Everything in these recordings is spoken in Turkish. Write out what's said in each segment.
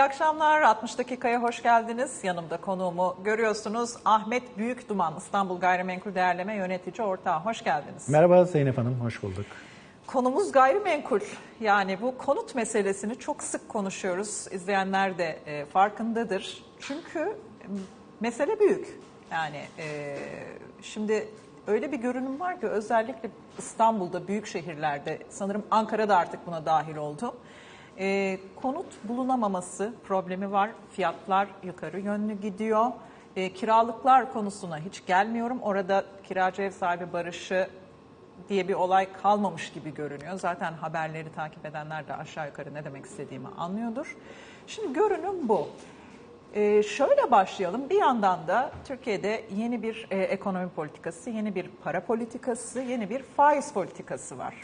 İyi akşamlar. 60 dakikaya hoş geldiniz. Yanımda konuğumu görüyorsunuz. Ahmet Büyükduman, İstanbul Gayrimenkul Değerleme Yönetici Ortağı. Hoş geldiniz. Merhaba Zeynep Hanım, hoş bulduk. Konumuz gayrimenkul. Yani bu konut meselesini çok sık konuşuyoruz. İzleyenler de e, farkındadır. Çünkü e, mesele büyük. Yani e, şimdi öyle bir görünüm var ki özellikle İstanbul'da, büyük şehirlerde, sanırım Ankara'da artık buna dahil oldu. E, konut bulunamaması problemi var. Fiyatlar yukarı yönlü gidiyor. E, kiralıklar konusuna hiç gelmiyorum. Orada kiracı ev sahibi barışı diye bir olay kalmamış gibi görünüyor. Zaten haberleri takip edenler de aşağı yukarı ne demek istediğimi anlıyordur. Şimdi görünüm bu. Ee, şöyle başlayalım. Bir yandan da Türkiye'de yeni bir e, ekonomi politikası, yeni bir para politikası, yeni bir faiz politikası var.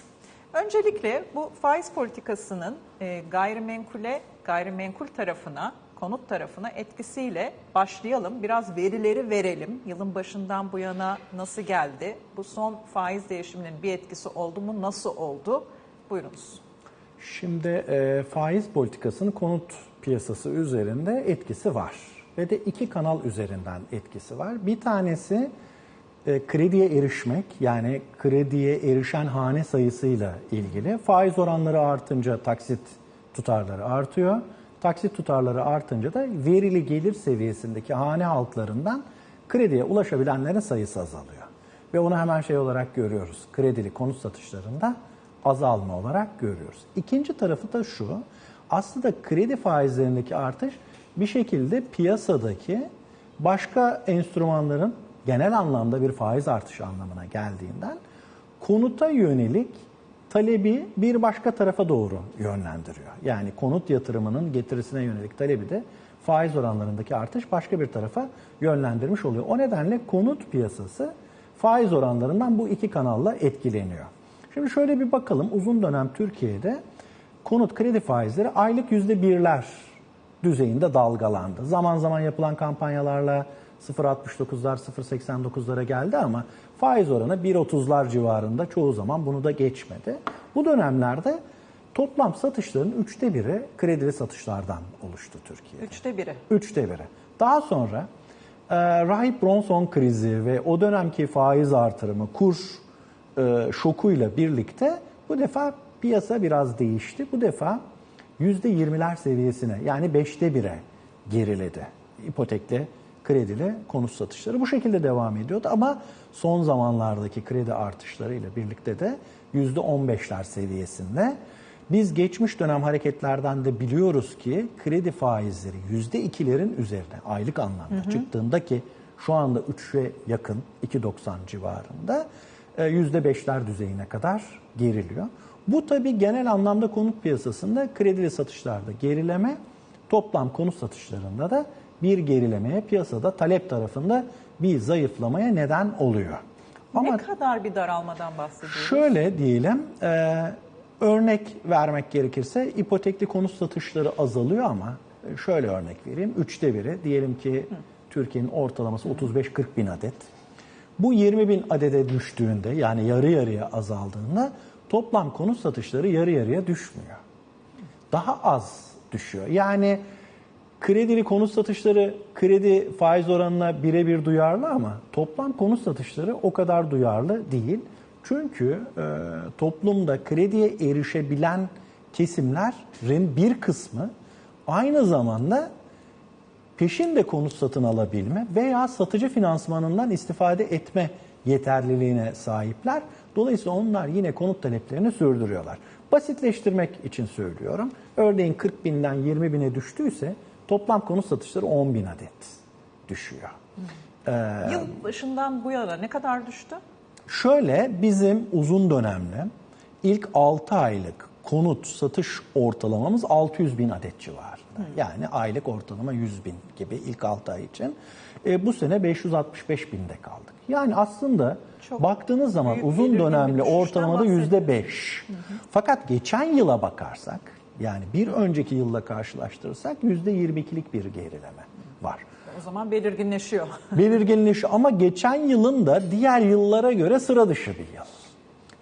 Öncelikle bu faiz politikasının e, gayrimenkule, gayrimenkul tarafına, konut tarafına etkisiyle başlayalım. Biraz verileri verelim. Yılın başından bu yana nasıl geldi? Bu son faiz değişiminin bir etkisi oldu mu? Nasıl oldu? Buyurunuz. Şimdi e, faiz politikasının konut piyasası üzerinde etkisi var. Ve de iki kanal üzerinden etkisi var. Bir tanesi e, krediye erişmek yani krediye erişen hane sayısıyla ilgili. Faiz oranları artınca taksit tutarları artıyor. Taksit tutarları artınca da verili gelir seviyesindeki hane halklarından krediye ulaşabilenlerin sayısı azalıyor. Ve onu hemen şey olarak görüyoruz. Kredili konut satışlarında azalma olarak görüyoruz. İkinci tarafı da şu. Aslında kredi faizlerindeki artış bir şekilde piyasadaki başka enstrümanların genel anlamda bir faiz artışı anlamına geldiğinden konuta yönelik talebi bir başka tarafa doğru yönlendiriyor. Yani konut yatırımının getirisine yönelik talebi de faiz oranlarındaki artış başka bir tarafa yönlendirmiş oluyor. O nedenle konut piyasası faiz oranlarından bu iki kanalla etkileniyor. Şimdi şöyle bir bakalım uzun dönem Türkiye'de konut kredi faizleri aylık yüzde birler düzeyinde dalgalandı. Zaman zaman yapılan kampanyalarla 0.69'lar 0.89'lara geldi ama faiz oranı 1.30'lar civarında çoğu zaman bunu da geçmedi. Bu dönemlerde toplam satışların üçte biri kredili satışlardan oluştu Türkiye'de. Üçte biri. Üçte biri. Daha sonra e, Rahip Bronson krizi ve o dönemki faiz artırımı, kur e, şokuyla birlikte bu defa piyasa biraz değişti. Bu defa %20'ler seviyesine yani 5'te 1'e geriledi. İpotekli, kredili konut satışları bu şekilde devam ediyordu ama son zamanlardaki kredi artışlarıyla birlikte de %15'ler seviyesinde. Biz geçmiş dönem hareketlerden de biliyoruz ki kredi faizleri %2'lerin üzerine aylık anlamda hı hı. çıktığında ki şu anda 3'e yakın 2.90 civarında %5'ler e, düzeyine kadar geriliyor. Bu tabi genel anlamda konut piyasasında kredili satışlarda gerileme, toplam konut satışlarında da bir gerilemeye, piyasada talep tarafında bir zayıflamaya neden oluyor. Ama ne kadar bir daralmadan bahsediyoruz? Şöyle diyelim, e, örnek vermek gerekirse ipotekli konut satışları azalıyor ama şöyle örnek vereyim. Üçte biri, diyelim ki Türkiye'nin ortalaması 35-40 bin adet. Bu 20 bin adede düştüğünde yani yarı yarıya azaldığında toplam konut satışları yarı yarıya düşmüyor. Daha az düşüyor. Yani kredili konut satışları kredi faiz oranına birebir duyarlı ama toplam konut satışları o kadar duyarlı değil. Çünkü e, toplumda krediye erişebilen kesimlerin bir kısmı aynı zamanda peşin de konut satın alabilme veya satıcı finansmanından istifade etme yeterliliğine sahipler. Dolayısıyla onlar yine konut taleplerini sürdürüyorlar. Basitleştirmek için söylüyorum. Örneğin 40 binden 20 bine düştüyse toplam konut satışları 10 bin adet düşüyor. Ee, Yıl başından bu yana ne kadar düştü? Şöyle bizim uzun dönemli ilk 6 aylık konut satış ortalamamız 600 bin adet civarında. Hmm. Yani aylık ortalama 100 bin gibi ilk 6 ay için. E, bu sene 565 binde kaldık. Yani aslında Çok baktığınız zaman uzun dönemli ortalamada yüzde beş. Fakat geçen yıla bakarsak yani bir önceki yılla karşılaştırırsak yüzde yirmi ikilik bir gerileme var. O zaman belirginleşiyor. belirginleşiyor ama geçen yılın da diğer yıllara göre sıra dışı bir yıl.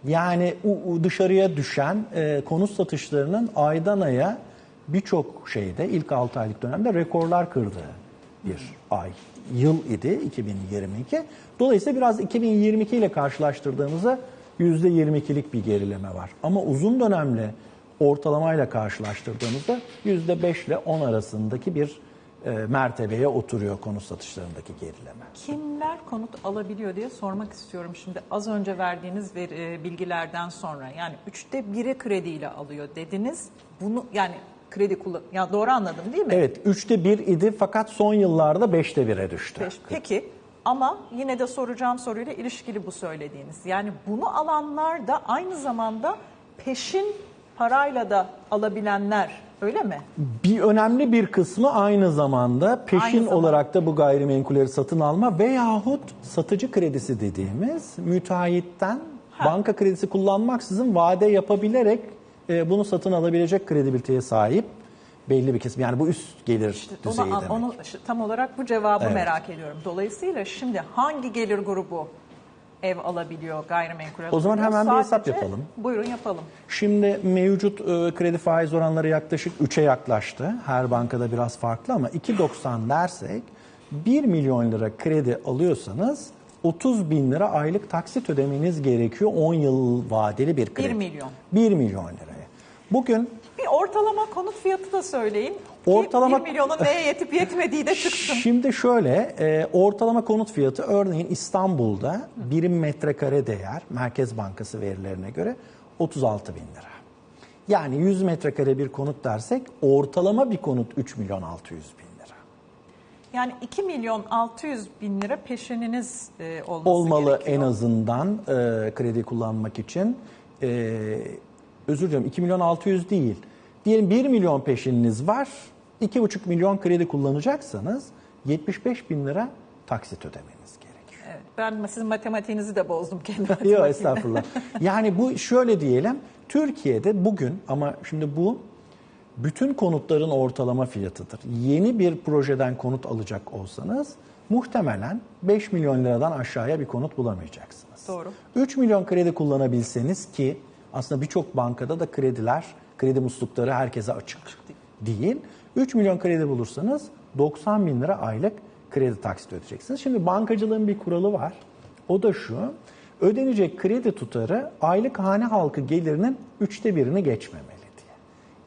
Yani dışarıya düşen e, konut satışlarının aydan aya birçok şeyde ilk 6 aylık dönemde rekorlar kırdığı bir ay, yıl idi 2022. Dolayısıyla biraz 2022 ile karşılaştırdığımızda %22'lik bir gerileme var. Ama uzun dönemli ortalamayla karşılaştırdığımızda %5 ile 10 arasındaki bir e, mertebeye oturuyor konut satışlarındaki gerileme. Kimler konut alabiliyor diye sormak istiyorum şimdi. Az önce verdiğiniz e, bilgilerden sonra yani üçte biri krediyle alıyor dediniz. Bunu yani kredi kullan ya doğru anladım değil mi? Evet, üçte bir idi fakat son yıllarda beşte bire düştü. Beş- Peki ama yine de soracağım soruyla ilişkili bu söylediğiniz. Yani bunu alanlar da aynı zamanda peşin parayla da alabilenler öyle mi? Bir önemli bir kısmı aynı zamanda peşin Aynı zamanda. olarak da bu gayrimenkulleri satın alma veyahut satıcı kredisi dediğimiz müteahhitten banka kredisi kullanmaksızın vade yapabilerek e, bunu satın alabilecek kredibiliteye sahip belli bir kesim. Yani bu üst gelir Onu, düzeyi an- demek. onu işte tam olarak bu cevabı Evet. merak ediyorum. Dolayısıyla şimdi hangi gelir grubu ev alabiliyor, gayrimenkul alabiliyor? O zaman hemen bir hesap Sadece- yapalım. Buyurun yapalım. Şimdi mevcut e, kredi faiz oranları yaklaşık 3'e yaklaştı. Her bankada biraz farklı ama 2.90 dersek 1 milyon lira kredi alıyorsanız 30 bin lira aylık taksit ödemeniz gerekiyor 10 yıl vadeli bir kredi. 1 milyon. 1 milyon liraya. Bugün Bir ortalama konut fiyatı da söyleyin. Ortalama- 1 milyonun neye yetip yetmediği de çıksın. Şimdi şöyle, e, ortalama konut fiyatı örneğin İstanbul'da birim metrekare değer Merkez Bankası verilerine göre 36 bin lira. Yani 100 metrekare bir konut dersek ortalama bir konut 3 milyon 600 bin lira. Yani 2 milyon 600 bin lira peşininiz e, olması Olmalı gerekiyor. en azından e, kredi kullanmak için. E, özür dilerim 2 milyon 600 değil. Diyelim 1 milyon peşininiz var. 2,5 milyon kredi kullanacaksanız 75 bin lira taksit ödemeniz gerekiyor. Evet, ben sizin matematiğinizi de bozdum kendi Yok estağfurullah. Yani bu şöyle diyelim. Türkiye'de bugün ama şimdi bu bütün konutların ortalama fiyatıdır. Yeni bir projeden konut alacak olsanız muhtemelen 5 milyon liradan aşağıya bir konut bulamayacaksınız. Doğru. 3 milyon kredi kullanabilseniz ki aslında birçok bankada da krediler, kredi muslukları herkese açık değil. 3 milyon kredi bulursanız 90 bin lira aylık kredi taksit ödeyeceksiniz. Şimdi bankacılığın bir kuralı var. O da şu. Ödenecek kredi tutarı aylık hane halkı gelirinin üçte birini geçmemeli diye.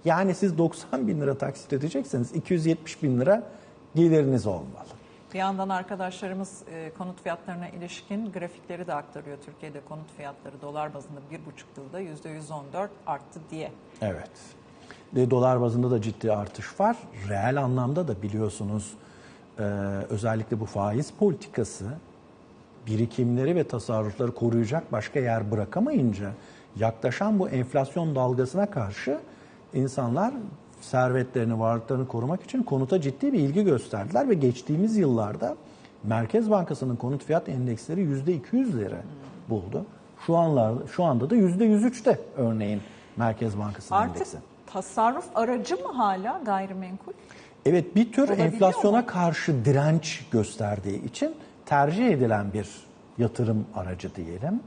Yani siz 90 bin lira taksit ödeyecekseniz 270 bin lira geliriniz olmalı. Bir yandan arkadaşlarımız e, konut fiyatlarına ilişkin grafikleri de aktarıyor. Türkiye'de konut fiyatları dolar bazında 1,5 yılda %114 arttı diye. Evet. Ve dolar bazında da ciddi artış var. Reel anlamda da biliyorsunuz e, özellikle bu faiz politikası birikimleri ve tasarrufları koruyacak başka yer bırakamayınca yaklaşan bu enflasyon dalgasına karşı insanlar servetlerini, varlıklarını korumak için konuta ciddi bir ilgi gösterdiler ve geçtiğimiz yıllarda Merkez Bankası'nın konut fiyat endeksleri %200'leri buldu. Şu anlar şu anda da %103'te örneğin Merkez Bankası'nın Artık endeksi. tasarruf aracı mı hala gayrimenkul? Evet bir tür Olabiliyor enflasyona mu? karşı direnç gösterdiği için tercih edilen bir yatırım aracı diyelim.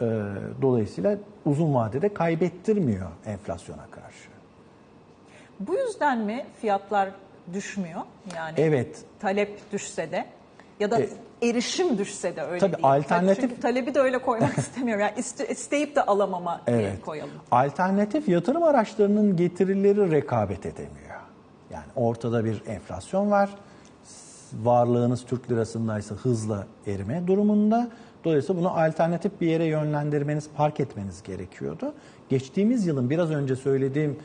Ee, dolayısıyla uzun vadede kaybettirmiyor enflasyona karşı. Bu yüzden mi fiyatlar düşmüyor? Yani Evet. talep düşse de ya da E, erişim düşse de öyle tabii değil. alternatif- Çünkü talebi de öyle koymak istemiyorum. Yani iste- isteyip de alamama Evet. koyalım. Alternatif yatırım araçlarının getirileri rekabet edemiyor. Yani ortada bir enflasyon var. Varlığınız Türk lirasındaysa hızla erime durumunda. Dolayısıyla bunu alternatif bir yere yönlendirmeniz, park etmeniz gerekiyordu. Geçtiğimiz yılın biraz önce söylediğim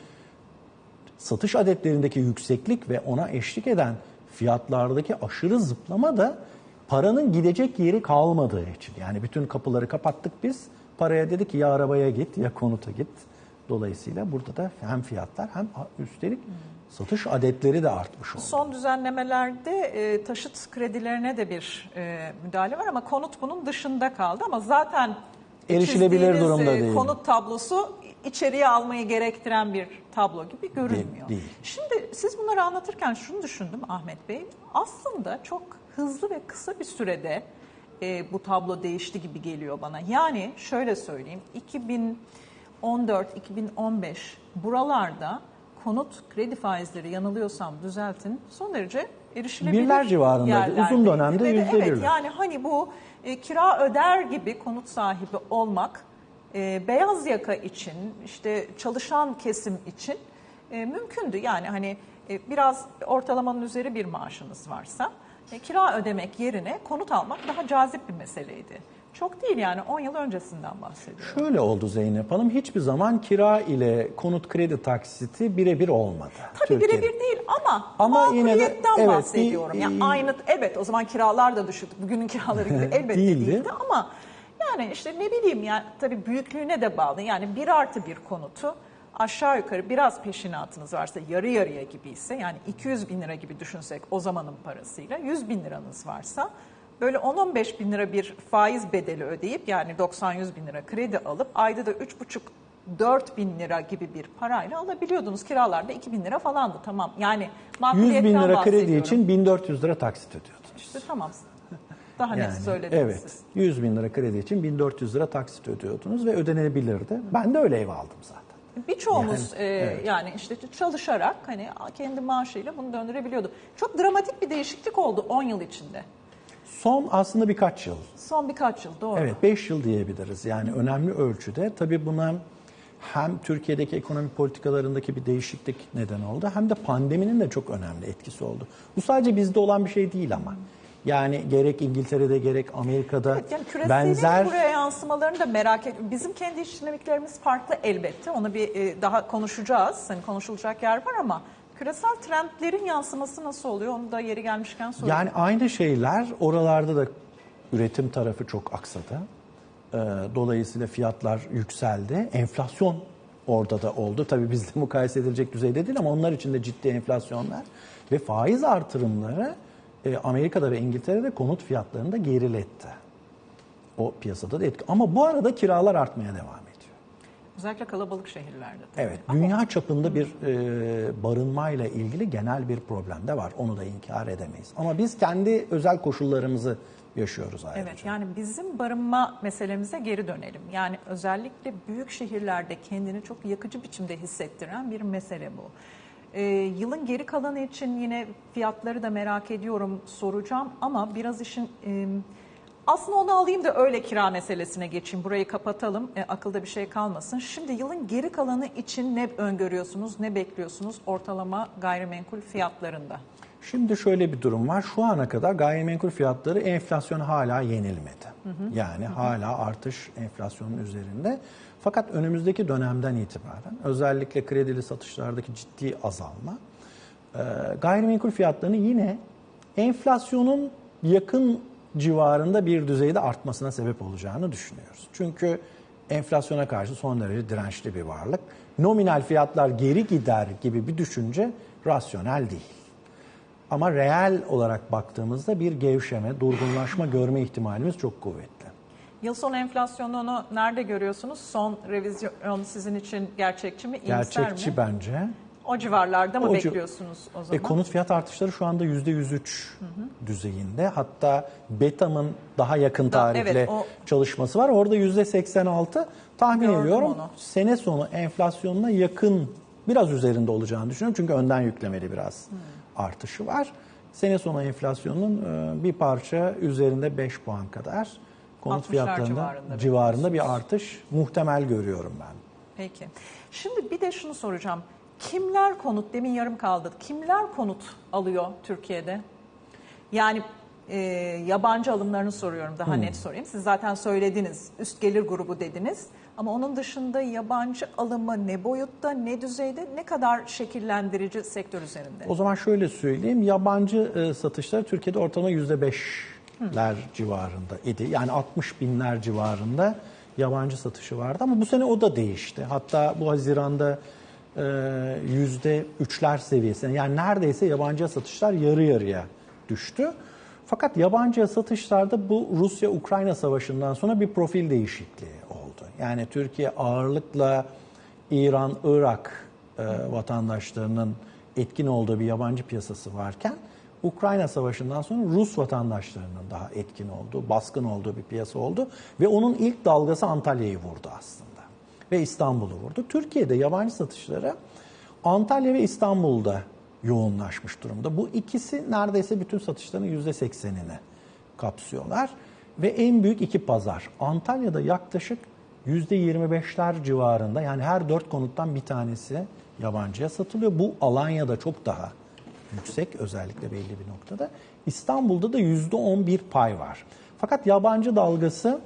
satış adetlerindeki yükseklik ve ona eşlik eden fiyatlardaki aşırı zıplama da paranın gidecek yeri kalmadığı için. Yani bütün kapıları kapattık biz. Paraya dedik ki ya arabaya git ya konuta git. Dolayısıyla burada da hem fiyatlar hem üstelik satış adetleri de artmış oldu. Son düzenlemelerde e, taşıt kredilerine de bir e, müdahale var ama konut bunun dışında kaldı ama zaten Erişilebilir durumda e, değil. Konut tablosu içeriye almayı gerektiren bir tablo gibi görünmüyor. değil. Şimdi siz bunları anlatırken şunu düşündüm Ahmet Bey. Aslında çok hızlı ve kısa bir sürede e, bu tablo değişti gibi geliyor bana. Yani şöyle söyleyeyim 2014-2015 buralarda konut kredi faizleri yanılıyorsam düzeltin son derece erişilebilir Birler civarında, uzun dönemde yüzde Evet birler. yani hani bu e, kira öder gibi konut sahibi olmak e, beyaz yaka için işte çalışan kesim için e, mümkündü. Yani hani e, biraz ortalamanın üzeri bir maaşınız varsa e, kira ödemek yerine konut almak daha cazip bir meseleydi. Çok değil yani 10 yıl öncesinden bahsediyorum. Şöyle oldu Zeynep Hanım, hiçbir zaman kira ile konut kredi taksiti birebir olmadı. Tabii birebir değil ama, Ama yine de- evet, bahsediyorum. bir- yani aynı evet o zaman kiralar da düşüktü. Bugünün kiraları gibi elbette Değildi. değildi. ama yani işte ne bileyim yani tabii büyüklüğüne de bağlı. Yani bir artı bir konutu aşağı yukarı biraz peşinatınız varsa yarı yarıya gibi ise yani 200 bin lira gibi düşünsek o zamanın parasıyla 100 bin liranız varsa böyle 10-15 bin lira bir faiz bedeli ödeyip yani 90-100 bin lira kredi alıp ayda da 3,5 4 bin lira gibi bir parayla alabiliyordunuz. Kiralarda 2 bin lira falandı tamam. Yani 100 makbuliyetten bin lira kredi için 1400 lira taksit ödüyordunuz. İşte tamam. Daha net Yani, söylediniz evet, siz. 100 bin lira kredi için 1400 lira taksit ödüyordunuz ve ödenebilirdi. Ben de öyle ev aldım zaten. Birçoğumuz e, yani işte çalışarak hani kendi maaşıyla bunu döndürebiliyordu. Çok dramatik bir değişiklik oldu 10 yıl içinde. Son aslında birkaç yıl. Son birkaç yıl doğru. Evet 5 yıl diyebiliriz. Yani önemli ölçüde. Tabii buna hem Türkiye'deki ekonomi politikalarındaki bir değişiklik neden oldu hem de pandeminin de çok önemli etkisi oldu. Bu sadece bizde olan bir şey değil ama. Yani gerek İngiltere'de gerek Amerika'da Evet, yani küreselin benzer buraya yansımalarını da merak ediyorum. Bizim kendi iş dinamiklerimiz farklı elbette. Onu bir e, daha konuşacağız. Hani konuşulacak yer var ama küresel trendlerin yansıması nasıl oluyor? Onu da yeri gelmişken sorayım. Yani aynı şeyler oralarda da üretim tarafı çok aksadı. Ee, Dolayısıyla fiyatlar yükseldi. Enflasyon orada da oldu. Tabii bizde mukayese edilecek düzeyde değil ama onlar için de ciddi enflasyonlar. Ve faiz artırımları e, Amerika'da ve İngiltere'de konut fiyatlarını da geriletti. O piyasada da etki. Ama bu arada kiralar artmaya devam ediyor. Özellikle kalabalık şehirlerde. Evet, dünya çapında bir e, barınmayla ilgili genel bir problem de var. Onu da inkar edemeyiz. Ama biz kendi özel koşullarımızı yaşıyoruz ayrıca. Evet yani bizim barınma meselemize geri dönelim. Yani özellikle büyük şehirlerde kendini çok yakıcı biçimde hissettiren bir mesele bu. Ee, yılın geri kalanı için yine fiyatları da merak ediyorum soracağım ama biraz işin e, aslında onu alayım da öyle kira meselesine geçeyim. Burayı kapatalım e, akılda bir şey kalmasın. Şimdi yılın geri kalanı için ne öngörüyorsunuz ne bekliyorsunuz ortalama gayrimenkul fiyatlarında? Şimdi şöyle bir durum var. Şu ana kadar gayrimenkul fiyatları enflasyon hala yenilmedi. Yani hala artış enflasyonun üzerinde. Fakat önümüzdeki dönemden itibaren özellikle kredili satışlardaki ciddi azalma e, gayrimenkul fiyatlarını yine enflasyonun yakın civarında bir düzeyde artmasına sebep olacağını düşünüyoruz. Çünkü enflasyona karşı son derece dirençli bir varlık. Nominal fiyatlar geri gider gibi bir düşünce rasyonel değil. Ama reel olarak baktığımızda bir gevşeme, durgunlaşma görme ihtimalimiz çok kuvvetli. Yıl sonu enflasyonunu nerede görüyorsunuz? Son revizyon sizin için gerçekçi mi, iyimser Gerçekçi mi? bence. O civarlarda mı O bekliyorsunuz o zaman? E, konut fiyat artışları şu anda %103 düzeyinde. Hatta BETAM'ın daha yakın Da- tarihli evet, o- çalışması var. Orada %86 tahmin Gördüm ediyorum. onu. Sene sonu enflasyonuna yakın biraz üzerinde olacağını düşünüyorum. Çünkü önden yüklemeli biraz artışı var. Sene sonu enflasyonun e, bir parça üzerinde 5 puan kadar konut 60'lar fiyatlarında civarında civarında bir artış muhtemel görüyorum ben. Peki. Şimdi bir de şunu soracağım. Kimler konut, demin yarım kaldı. Kimler konut alıyor Türkiye'de? Yani e, yabancı alımlarını soruyorum daha net sorayım. Siz zaten söylediniz üst gelir grubu dediniz. Ama onun dışında yabancı alımı ne boyutta, ne düzeyde, ne kadar şekillendirici sektör üzerinde? O zaman şöyle söyleyeyim. Yabancı e, satışlar Türkiye'de ortalama %5'ler civarında idi. Yani 60 binler civarında yabancı satışı vardı ama bu sene o da değişti. Hatta bu Haziran'da e, %3'ler seviyesine yani neredeyse yabancıya satışlar yarı yarıya düştü. Fakat yabancıya satışlarda bu Rusya-Ukrayna savaşından sonra bir profil değişikliği oldu. Yani Türkiye ağırlıkla İran, Irak e, vatandaşlarının etkin olduğu bir yabancı piyasası varken Ukrayna Savaşı'ndan sonra Rus vatandaşlarının daha etkin olduğu, baskın olduğu bir piyasa oldu ve onun ilk dalgası Antalya'yı vurdu aslında ve İstanbul'u vurdu. Türkiye'de yabancı satışları Antalya ve İstanbul'da yoğunlaşmış durumda. Bu ikisi neredeyse bütün satışların %80'ini kapsıyorlar. Ve en büyük iki pazar. Antalya'da yaklaşık %25'ler civarında yani her dört konuttan bir tanesi yabancıya satılıyor. Bu Alanya'da çok daha yüksek özellikle belli bir noktada. İstanbul'da da %11 pay var. Fakat yabancı dalgası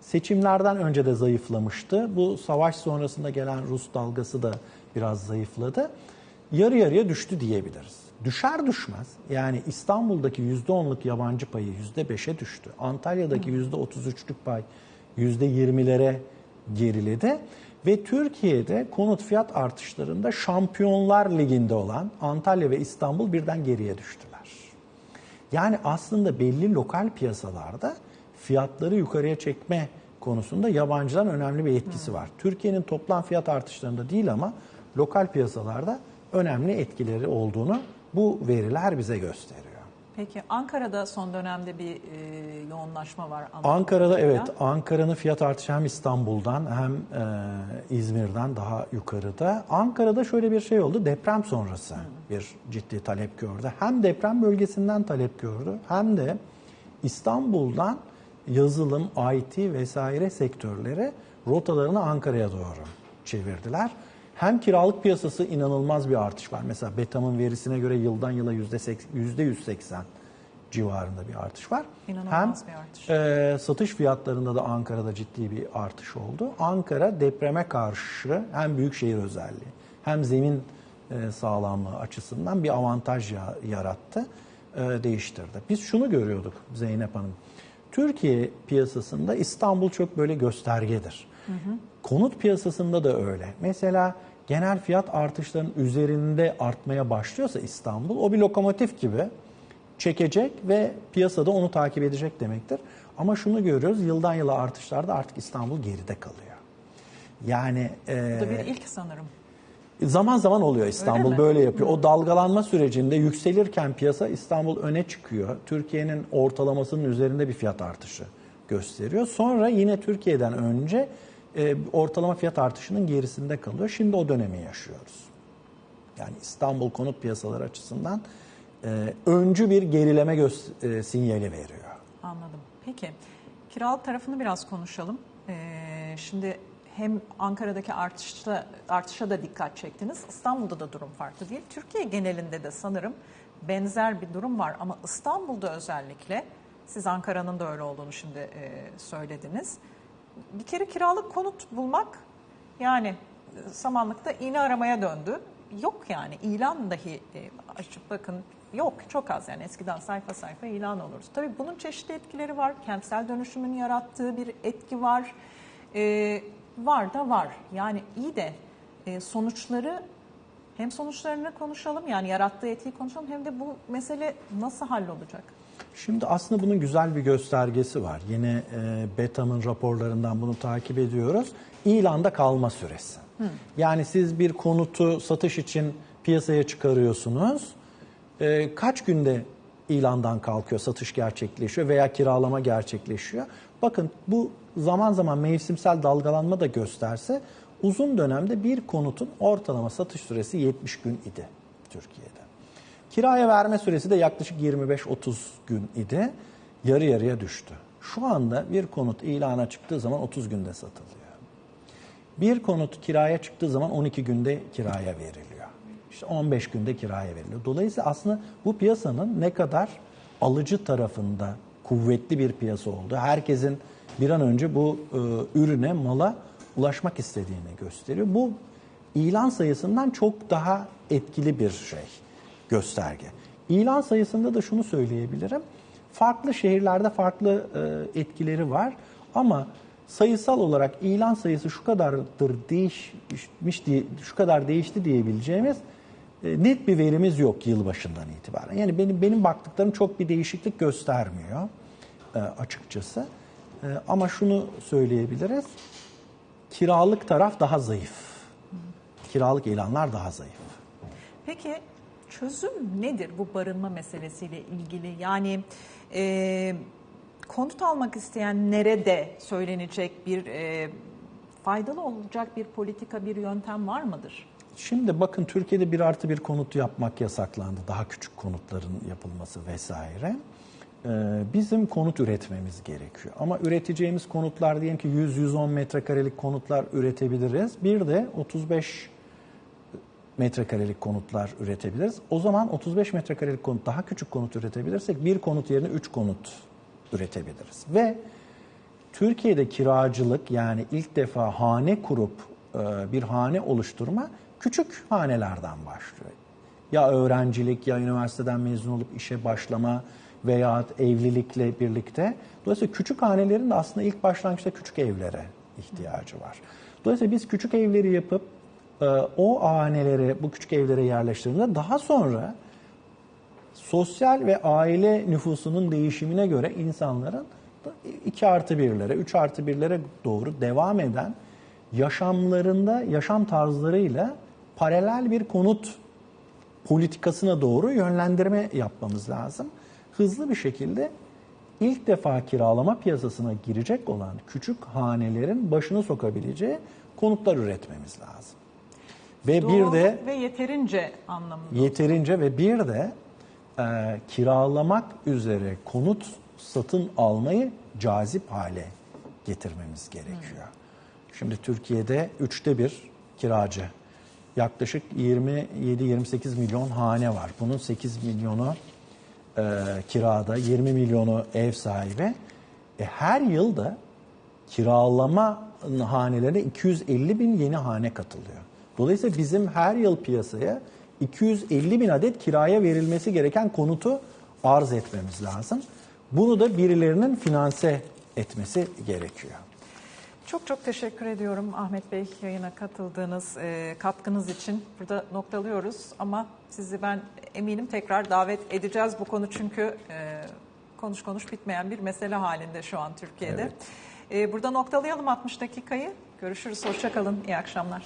seçimlerden önce de zayıflamıştı. Bu savaş sonrasında gelen Rus dalgası da biraz zayıfladı. Yarı yarıya düştü diyebiliriz. Düşer düşmez yani İstanbul'daki %10'luk yabancı payı %5'e düştü. Antalya'daki %33'lük pay %20'lere geriledi. Ve Türkiye'de konut fiyat artışlarında Şampiyonlar Ligi'nde olan Antalya ve İstanbul birden geriye düştüler. Yani aslında belli lokal piyasalarda fiyatları yukarıya çekme konusunda yabancıların önemli bir etkisi var. Türkiye'nin toplam fiyat artışlarında değil ama lokal piyasalarda önemli etkileri olduğunu bu veriler bize gösteriyor. Peki Ankara'da son dönemde bir e, yoğunlaşma var. anladığım Ankara'da kadarıyla. evet Ankara'nın fiyat artışı hem İstanbul'dan hem e, İzmir'den daha yukarıda. Ankara'da şöyle bir şey oldu deprem sonrası bir ciddi talep gördü. Hem deprem bölgesinden talep gördü hem de İstanbul'dan yazılım, IT vesaire sektörleri rotalarını Ankara'ya doğru çevirdiler. Hem kiralık piyasası inanılmaz bir artış var. Mesela Betam'ın verisine göre yıldan yıla %180 civarında bir artış var. İnanılmaz hem bir artış. e, satış fiyatlarında da Ankara'da ciddi bir artış oldu. Ankara depreme karşı hem büyükşehir özelliği hem zemin e, sağlamlığı açısından bir avantaj ya- yarattı, e, değiştirdi. Biz şunu görüyorduk Zeynep Hanım. Türkiye piyasasında İstanbul çok böyle göstergedir. Konut piyasasında da öyle. Mesela genel fiyat artışlarının üzerinde artmaya başlıyorsa İstanbul o bir lokomotif gibi çekecek ve piyasada onu takip edecek demektir. Ama şunu görüyoruz yıldan yıla artışlarda artık İstanbul geride kalıyor. Yani e, Bu da bir ilk sanırım. zaman zaman oluyor İstanbul böyle yapıyor. O dalgalanma sürecinde yükselirken piyasa İstanbul öne çıkıyor. Türkiye'nin ortalamasının üzerinde bir fiyat artışı gösteriyor. Sonra yine Türkiye'den önce e, ortalama fiyat artışının gerisinde kalıyor. Şimdi o dönemi yaşıyoruz. Yani İstanbul konut piyasaları açısından e, öncü bir gerileme göz, e, sinyali veriyor. Anladım. Peki kiralık tarafını biraz konuşalım. Şimdi hem Ankara'daki artışta, artışa da dikkat çektiniz. İstanbul'da da durum farklı değil. Türkiye genelinde de sanırım benzer bir durum var. Ama İstanbul'da özellikle siz Ankara'nın da öyle olduğunu şimdi söylediniz. Bir kere kiralık konut bulmak yani samanlıkta iğne aramaya döndü. Yok yani ilan dahi e, açıp bakın yok çok az yani eskiden sayfa sayfa ilan olurdu. Tabii bunun çeşitli etkileri var. Kentsel dönüşümün yarattığı bir etki var. E, var da var. Yani iyi de e, sonuçları hem sonuçlarını konuşalım yani yarattığı etkiyi konuşalım hem de bu mesele nasıl hallolacak? Şimdi aslında bunun güzel bir göstergesi var. Yine e, Betam'ın raporlarından bunu takip ediyoruz. İlanda kalma süresi. Yani siz bir konutu satış için piyasaya çıkarıyorsunuz. E, kaç günde ilandan kalkıyor, satış gerçekleşiyor veya kiralama gerçekleşiyor. Bakın bu zaman zaman mevsimsel dalgalanma da gösterse uzun dönemde bir konutun ortalama satış süresi 70 gün idi Türkiye'de. Kiraya verme süresi de yaklaşık 25-30 gün idi. Yarı yarıya düştü. Şu anda bir konut ilana çıktığı zaman 30 günde satılıyor. Bir konut kiraya çıktığı zaman 12 günde kiraya veriliyor. İşte 15 günde kiraya veriliyor. Dolayısıyla aslında bu piyasanın ne kadar alıcı tarafında kuvvetli bir piyasa olduğu, herkesin bir an önce bu e, ürüne, mala ulaşmak istediğini gösteriyor. Bu ilan sayısından çok daha etkili bir şey, gösterge. İlan sayısında da şunu söyleyebilirim. Farklı şehirlerde farklı e, etkileri var ama sayısal olarak ilan sayısı şu kadardır değişmiş diye şu kadar değişti diyebileceğimiz e, net bir verimiz yok yılbaşından itibaren. Yani benim benim baktıklarım çok bir değişiklik göstermiyor e, açıkçası. E, ama şunu söyleyebiliriz. Kiralık taraf daha zayıf. Kiralık ilanlar daha zayıf. Peki çözüm nedir bu barınma meselesiyle ilgili? Yani e, konut almak isteyenlere de söylenecek bir e, faydalı olacak bir politika, bir yöntem var mıdır? Şimdi bakın Türkiye'de bir artı bir konut yapmak yasaklandı. Daha küçük konutların yapılması vesaire. Ee, bizim konut üretmemiz gerekiyor. Ama üreteceğimiz konutlar diyelim ki 100-110 metrekarelik konutlar üretebiliriz. Bir de 35 metrekarelik konutlar üretebiliriz. O zaman 35 metrekarelik konut daha küçük konut üretebilirsek bir konut yerine 3 konut üretebiliriz. Ve Türkiye'de kiracılık yani ilk defa hane kurup e, bir hane oluşturma küçük hanelerden başlıyor. Ya öğrencilik ya üniversiteden mezun olup işe başlama veya evlilikle birlikte. Dolayısıyla küçük hanelerin de aslında ilk başlangıçta küçük evlere ihtiyacı var. Dolayısıyla biz küçük evleri yapıp o hanelere, bu küçük evlere yerleştirdiğimizde daha sonra sosyal ve aile nüfusunun değişimine göre insanların 2 artı 1'lere, 3 artı 1'lere doğru devam eden yaşamlarında, yaşam tarzlarıyla paralel bir konut politikasına doğru yönlendirme yapmamız lazım. Hızlı bir şekilde ilk defa kiralama piyasasına girecek olan küçük hanelerin başını sokabileceği konutlar üretmemiz lazım. Ve Doğru bir de ve yeterince anlamında. yeterince ve bir de e, kiralamak üzere konut satın almayı cazip hale getirmemiz gerekiyor. Şimdi Türkiye'de üçte bir kiracı. Yaklaşık 27-28 milyon hane var. Bunun 8 milyonu e, kirada, 20 milyonu ev sahibi. E, her yılda kiralama hanelerine 250 bin yeni hane katılıyor. Dolayısıyla bizim her yıl piyasaya 250 bin adet kiraya verilmesi gereken konutu arz etmemiz lazım. Bunu da birilerinin finanse etmesi gerekiyor. Çok çok teşekkür ediyorum Ahmet Bey yayına katıldığınız e, katkınız için. Burada noktalıyoruz ama sizi ben eminim tekrar davet edeceğiz bu konu çünkü e, konuş konuş bitmeyen bir mesele halinde şu an Türkiye'de. Evet. E, burada noktalayalım 60 dakikayı. Görüşürüz, hoşçakalın, iyi akşamlar.